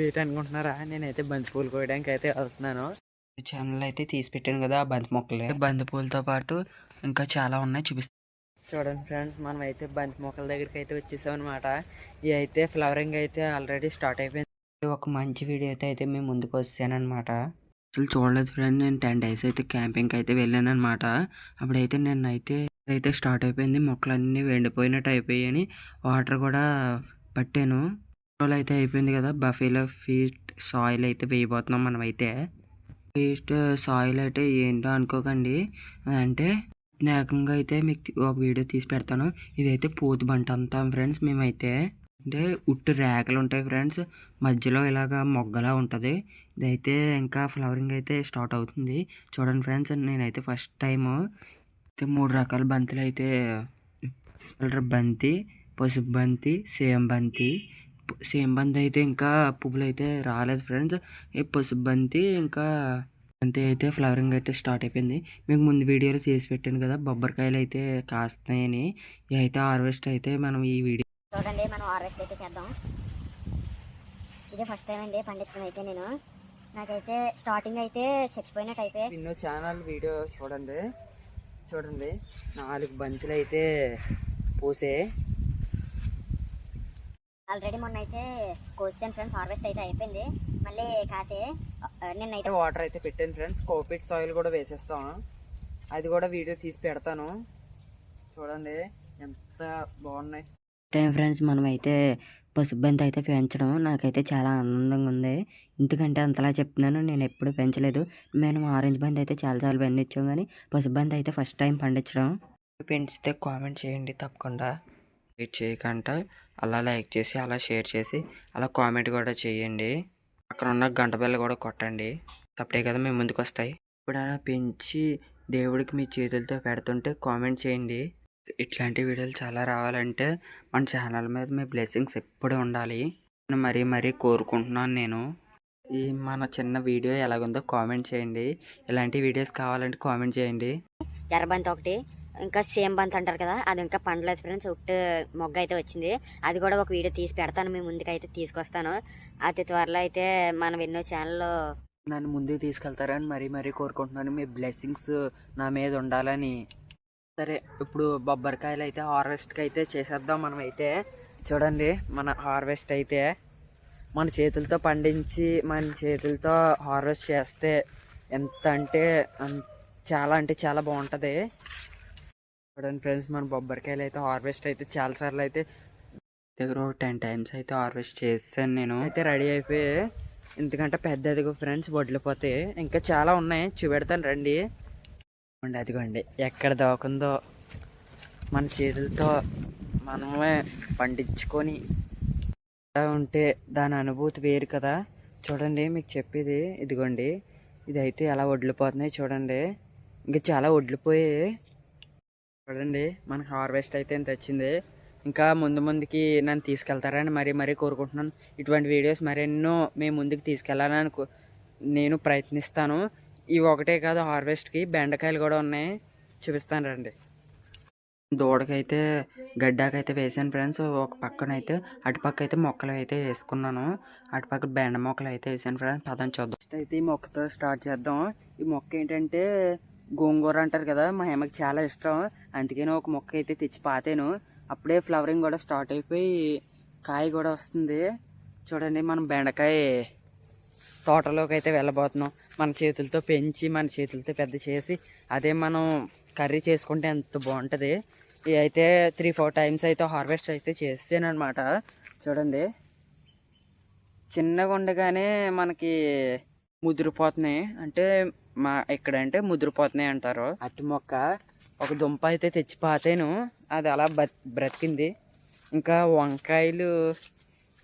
Beat అనుకుంటున్నారా? నేనైతే బంతి పూలు కోయడానికి అయితే వెళ్తున్నాను ఛానల్ అయితే తీసి పెట్టాను కదా ఆ బంతి మొక్కలే. బంతి పూలతో పాటు ఇంకా చాలా ఉన్నాయి చూపిస్తాను చూడండి ఫ్రెండ్స్ మనం అయితే బంతి మొక్కల దగ్గరికి అయితే వచ్చేసాం అనమాట ఇది అయితే ఫ్లవరింగ్ అయితే ఆల్రెడీ స్టార్ట్ అయిపోయింది. ఒక మంచి వీడియో అయితే అయితే మేము ముందుకు వచ్చానమాట అసలు చూడలేదు ఫ్రెండ్ నేను టెన్ డేస్ అయితే క్యాంపింగ్కి అయితే వెళ్ళాను అనమాట అప్పుడైతే నేను అయితే అయితే స్టార్ట్ అయిపోయింది మొక్కలన్నీ ఎండిపోయినట్టు అయిపోయాయని వాటర్ కూడా పట్టాను. రోజులు అయితే అయిపోయింది కదా బఫేలో ఫీస్ట్ సాయిల్ అయితే వేయబోతున్నాం మనమైతే. ఫీస్ట్ సాయిల్ అయితే ఏంటో అనుకోకండి. అంటే ఏకంగా అయితే మీకు ఒక వీడియో తీసి పెడతాను. ఇదైతే పోతు బంట అంటాం ఫ్రెండ్స్ మేమైతే. అంటే ఉట్టు రేకలు ఉంటాయి ఫ్రెండ్స్ మధ్యలో ఇలాగా మొగ్గలా ఉంటుంది. ఇదైతే ఇంకా ఫ్లవరింగ్ అయితే స్టార్ట్ అవుతుంది. చూడండి ఫ్రెండ్స్ నేనైతే ఫస్ట్ టైం అయితే మూడు రకాల బంతులు అయితే బంతి పసుపు బంతి సేమ్ బంతి సేమ్ బంతి అయితే ఇంకా పువ్వులు అయితే రాలేదు ఫ్రెండ్స్. ఈ పసుపు బంతి ఇంకా బంతి అయితే ఫ్లవరింగ్ అయితే స్టార్ట్ అయిపోయింది. మీకు ముందు వీడియోలో చేసి పెట్టాను కదా బొబ్బరికాయలు అయితే కాస్తున్నాయని. ఇవి అయితే హార్వెస్ట్ అయితే మనం ఈ వీడియో చూడండి మనం హార్వెస్ట్ అయితే చేద్దాం. ఇదే ఫస్ట్ టైం అండి పండించడం అయితే నేను. నాకైతే స్టార్టింగ్ అయితే చచ్చిపోయినట్టు అయితే. ఎన్నో ఛానల్ వీడియో చూడండి. చూడండి నాలుగు బంతులు అయితే పూసే ఆల్రెడీ మొన్న అయితే కోసాను ఫ్రెండ్స్ హార్వెస్ట్ అయితే అయిపోయింది. మళ్ళీ కాసే నిన్నైతే అయితే వాటర్ అయితే పెట్టాను ఫ్రెండ్స్. కోపిట్ సాయిల్ కూడా వేసేస్తాం అది కూడా వీడియో తీసి పెడతాను. చూడండి ఎంత బాగున్నాయి. టైం ఫ్రెండ్స్ మనం అయితే పసుపు బంతి అయితే పెంచడం నాకైతే చాలా ఆనందంగా ఉంది. ఎందుకంటే అంతలా చెప్తున్నాను నేను ఎప్పుడు పెంచలేదు. మేము ఆరెంజ్ బంతి అయితే చాలాసార్లు పండించాం కానీ పసుపు బంతి అయితే ఫస్ట్ టైం పండించడం. పెంచితే కామెంట్ చేయండి తప్పకుండా. వెయిట్ చేయకుండా అలా లైక్ చేసి అలా షేర్ చేసి అలా కామెంట్ కూడా చేయండి. అక్కడ ఉన్న గంట బెల్ల కూడా కొట్టండి. అప్పుడే కదా మేము ముందుకు వస్తాయి ఎప్పుడైనా పెంచి దేవుడికి మీ చేతులతో పెడుతుంటే కామెంట్ చేయండి. ఇట్లాంటి వీడియోలు చాలా రావాలంటే మన ఛానల్ మీద మీ బ్లెస్సింగ్స్ ఎప్పుడూ ఉండాలి. నేను మరీ మరీ కోరుకుంటున్నాను నేను. ఈ మన చిన్న వీడియో ఎలాగుందో కామెంట్ చేయండి. ఇలాంటి వీడియోస్ కావాలంటే కామెంట్ చేయండి. ఎర్రబంతి ఒకటి. ఇంకా సేమ్ బంత్ అంటారు కదా అది ఇంకా పండలేదు ఫ్రెండ్స్ ఉట్టు మొగ్గ అయితే వచ్చింది. అది కూడా ఒక వీడియో తీసి పెడతాను మీ ముందుకు అయితే తీసుకొస్తాను. అతి త్వరలో అయితే మనం ఎన్నో ఛానల్లో నన్ను ముందుకు తీసుకెళ్తారని మరీ మరీ కోరుకుంటున్నాను. మీ బ్లెస్సింగ్స్ నా మీద ఉండాలని. సరే ఇప్పుడు బొబ్బరికాయలు అయితే హార్వెస్ట్కి అయితే చేసేద్దాం మనం అయితే చూడండి మన హార్వెస్ట్ అయితే మన చేతులతో పండించి మన చేతులతో హార్వెస్ట్ చేస్తే ఎంత అంటే చాలా అంటే చాలా బాగుంటుంది. చూడండి ఫ్రెండ్స్ మన బొబ్బరికాయలు అయితే హార్వెస్ట్ అయితే చాలాసార్లు అయితే దగ్గర టెన్ టైమ్స్ అయితే హార్వెస్ట్ చేస్తాను నేను. అయితే రెడీ అయిపోయి ఎందుకంటే పెద్ద అదిగో ఫ్రెండ్స్ వడ్లిపోతే ఇంకా చాలా ఉన్నాయి. చూపెడతాను రండి. అదిగోండి. ఎక్కడ దోకుందో మన చేతులతో మనమే పండించుకొని ఉంటే దాని అనుభూతి వేరు కదా. చూడండి మీకు చెప్పేది ఇదిగోండి. ఇదైతే ఎలా వడ్లిపోతున్నాయి చూడండి. ఇంకా చాలా వడ్లిపోయి చూడండి మనకి హార్వెస్ట్ అయితే ఇంత వచ్చింది. ఇంకా ముందు ముందుకి నన్ను తీసుకెళ్తారని మరీ మరీ కోరుకుంటున్నాను. ఇటువంటి వీడియోస్ మరెన్నో మేము ముందుకు తీసుకెళ్ళాలని అనుకో నేను ప్రయత్నిస్తాను. ఇవి ఒకటే కాదు హార్వెస్ట్కి బెండకాయలు కూడా ఉన్నాయి. చూపిస్తాను రండి. దూడకైతే గడ్డాకైతే వేసాను ఫ్రెండ్స్. ఒక పక్కన అయితే అటుపక్క అయితే మొక్కలు అయితే వేసుకున్నాను. అటుపక్క బెండ మొక్కలు అయితే వేసాను ఫ్రెండ్స్. పదం చూద్దాం. అయితే ఈ మొక్కతో స్టార్ట్ చేద్దాం. ఈ మొక్క ఏంటంటే గోంగూర అంటారు కదా మా అమ్మకి చాలా ఇష్టం. అందుకని ఒక మొక్క అయితే తెచ్చి పాతాను. అప్పుడే ఫ్లవరింగ్ కూడా స్టార్ట్ అయిపోయి కాయ కూడా వస్తుంది. చూడండి మనం బెండకాయ తోటలోకి అయితే వెళ్ళబోతున్నాం. మన చేతులతో పెంచి మన చేతులతో పెద్ద చేసి అదే మనం కర్రీ చేసుకుంటే ఎంత బాగుంటుంది. ఇవి అయితే త్రీ ఫోర్ టైమ్స్ అయితే హార్వెస్ట్ అయితే చేస్తానమాట చూడండి చిన్నగా ఉండగానే మనకి ముదిరిపోతున్నాయి. అంటే మా ఇక్కడ అంటే ముదిరిపోతున్నాయి అంటారు. అట్టి మొక్క ఒక దుంప అయితే తెచ్చి పాతాను. అది అలా బత్ బ్రతికింది. ఇంకా వంకాయలు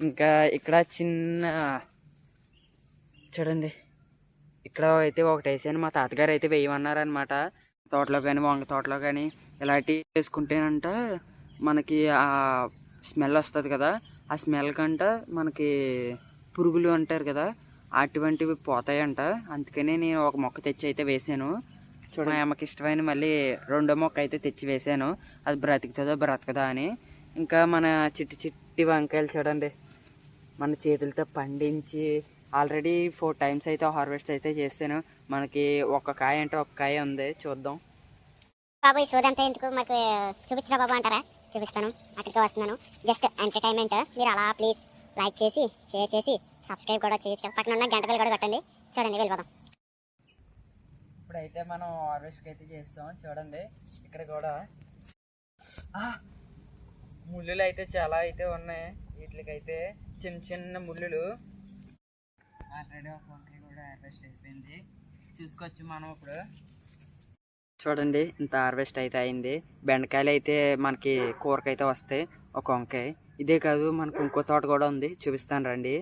ఇంకా ఇక్కడ చిన్న చూడండి. ఇక్కడ అయితే ఒకటి వేసాను. మా తాతగారు అయితే వేయమన్నారనమాట తోటలో కానీ వంక తోటలో కానీ ఇలాంటివి వేసుకుంటేనంట మనకి ఆ స్మెల్ వస్తుంది కదా. ఆ స్మెల్ కంట మనకి పురుగులు అంటారు కదా. అటువంటివి పోతాయంట. అందుకని నేను ఒక మొక్క తెచ్చి అయితే వేసాను. చూడ మా అమ్మకి ఇష్టమైన మళ్ళీ రెండో మొక్క అయితే తెచ్చి వేసాను. అది బ్రతుకుతుందో బ్రతకదా అని. ఇంకా మన చిట్టి చిట్టి వంకాయలు చూడండి. మన చేతులతో పండించి ఆల్రెడీ ఫోర్ టైమ్స్ అయితే హార్వెస్ట్ అయితే చేస్తాను. మనకి ఒక కాయ అంటే ఒక కాయ ఉంది. చూద్దాం. బాబు ఈ సోదంతా ఎందుకు మాకు చూపించరా బాబు అంటారా? చూపిస్తాను. అక్కడికి వస్తున్నాను. Just entertainment. మీరు అలా ప్లీజ్ లైక్ చేసి షేర్ చేసి సబ్స్క్రైబ్ కూడా చేయొచ్చు కదా పక్కన ఉన్న గంటలు కూడా కట్టండి. చూడండి వెళ్ళిపోదాం. ఇప్పుడైతే మనం హార్వెస్ట్కి అయితే చేస్తాం. చూడండి ఇక్కడ కూడా. ముళ్ళులు అయితే చాలా అయితే ఉన్నాయి. వీటికైతే చిన్న చిన్న ముళ్ళులు. ఆల్రెడీ ఒక వంకాయ కూడా హార్వెస్ట్ అయిపోయింది. చూసుకోవచ్చు మనం ఇప్పుడు. చూడండి ఇంత హార్వెస్ట్ అయితే అయింది. బెండకాయలు అయితే మనకి కూరకైతే వస్తాయి ఒక వంకాయ. ఇదే కాదు మనకు ఇంకో తోట కూడా ఉంది చూపిస్తాను రండి.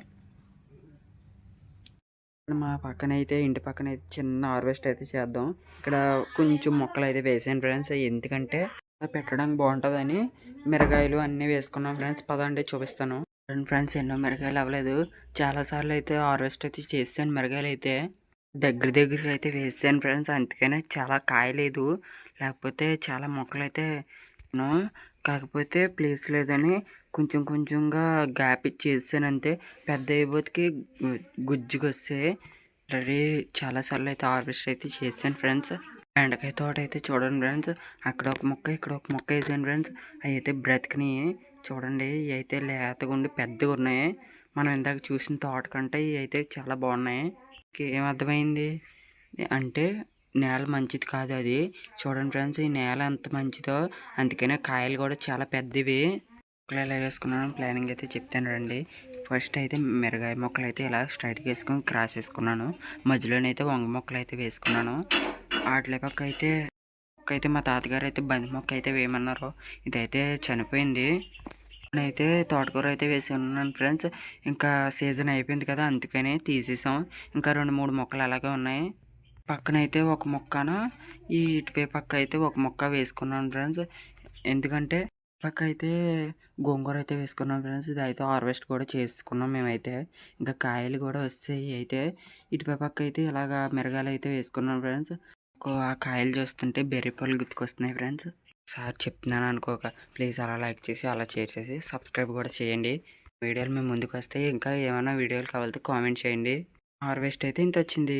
మా పక్కన అయితే ఇంటి పక్కన అయితే చిన్న హార్వెస్ట్ అయితే చేద్దాం. ఇక్కడ కొంచెం మొక్కలు అయితే వేసాను ఫ్రెండ్స్ ఎందుకంటే పెట్టడానికి బాగుంటుందని మిరగాయలు అన్నీ వేసుకున్నాం ఫ్రెండ్స్ పదండి చూపిస్తాను. ఫ్రెండ్స్ ఎన్నో మిరగాయలు అవ్వలేదు. చాలాసార్లు అయితే హార్వెస్ట్ అయితే చేస్తాను మిరగాయలు అయితే. దగ్గర దగ్గరికి అయితే వేసాను ఫ్రెండ్స్. అందుకనే చాలా కాయలేదు. లేకపోతే చాలా మొక్కలు అయితే కాకపోతే ప్లేస్ లేదని కొంచెం కొంచెంగా గ్యాప్ ఇచ్చేసాను అంతే. పెద్ద అయిపోతే గుజ్జుకి వస్తే రెడీ చాలాసార్లు అయితే హార్వెస్ట్ అయితే చేశాను ఫ్రెండ్స్. బెండకాయ తోట అయితే చూడండి ఫ్రెండ్స్. అక్కడ ఒక మొక్క ఇక్కడ ఒక మొక్క వేసాను ఫ్రెండ్స్. అవి అయితే బ్రతికినాయి చూడండి ఇవి అయితే లేతగా ఉండి పెద్దగా ఉన్నాయి మనం ఇందాక చూసిన తోట కంటే ఇవి అయితే చాలా బాగున్నాయి. ఏం అర్థమైంది అంటే నేల మంచిది కాదు అది. చూడండి ఫ్రెండ్స్ ఈ నేల ఎంత మంచిదో. అందుకనే కాయలు కూడా చాలా పెద్దవి. మొక్కలు ఎలా వేసుకున్నాను ప్లానింగ్ అయితే చెప్తాను రండి. ఫస్ట్ అయితే మిరగాయ మొక్కలు అయితే ఇలా స్ట్రైట్గా వేసుకొని క్రాస్ వేసుకున్నాను. మధ్యలోనైతే వంగ మొక్కలు అయితే వేసుకున్నాను. వాటి పక్క అయితే మొక్క అయితే మా తాతగారు అయితే బంతి మొక్క అయితే వేయమన్నారు. ఇదైతే చనిపోయింది. అయితే తోటకూర అయితే వేసి ఉన్నాను ఫ్రెండ్స్. ఇంకా సీజన్ అయిపోయింది కదా అందుకని తీసేసాం. ఇంకా రెండు మూడు మొక్కలు అలాగే ఉన్నాయి. పక్కన అయితే ఒక మొక్కన ఈ ఇటుపై పక్క అయితే ఒక మొక్క వేసుకున్నాను ఫ్రెండ్స్. ఎందుకంటే పక్క అయితే గోంగూర అయితే వేసుకున్నాం ఫ్రెండ్స్. ఇది అయితే హార్వెస్ట్ కూడా చేసుకున్నాం మేమైతే. ఇంకా కాయలు కూడా వస్తాయి అయితే. ఇటుపై పక్క అయితే ఇలాగా మిరగాయలు అయితే వేసుకున్నాం ఫ్రెండ్స్. ఆ కాయలు చూస్తుంటే బెర్రీ పళ్ళు గుర్తుకొస్తున్నాయి ఫ్రెండ్స్. సార్ చెప్తున్నాను అనుకోక ప్లీజ్ అలా లైక్ చేసి అలా చేసేసి సబ్స్క్రైబ్ కూడా చేయండి. వీడియోలు మేము ముందుకు వస్తే ఇంకా ఏమైనా వీడియోలు కావాలితే కామెంట్ చేయండి. హార్వెస్ట్ అయితే ఇంత వచ్చింది.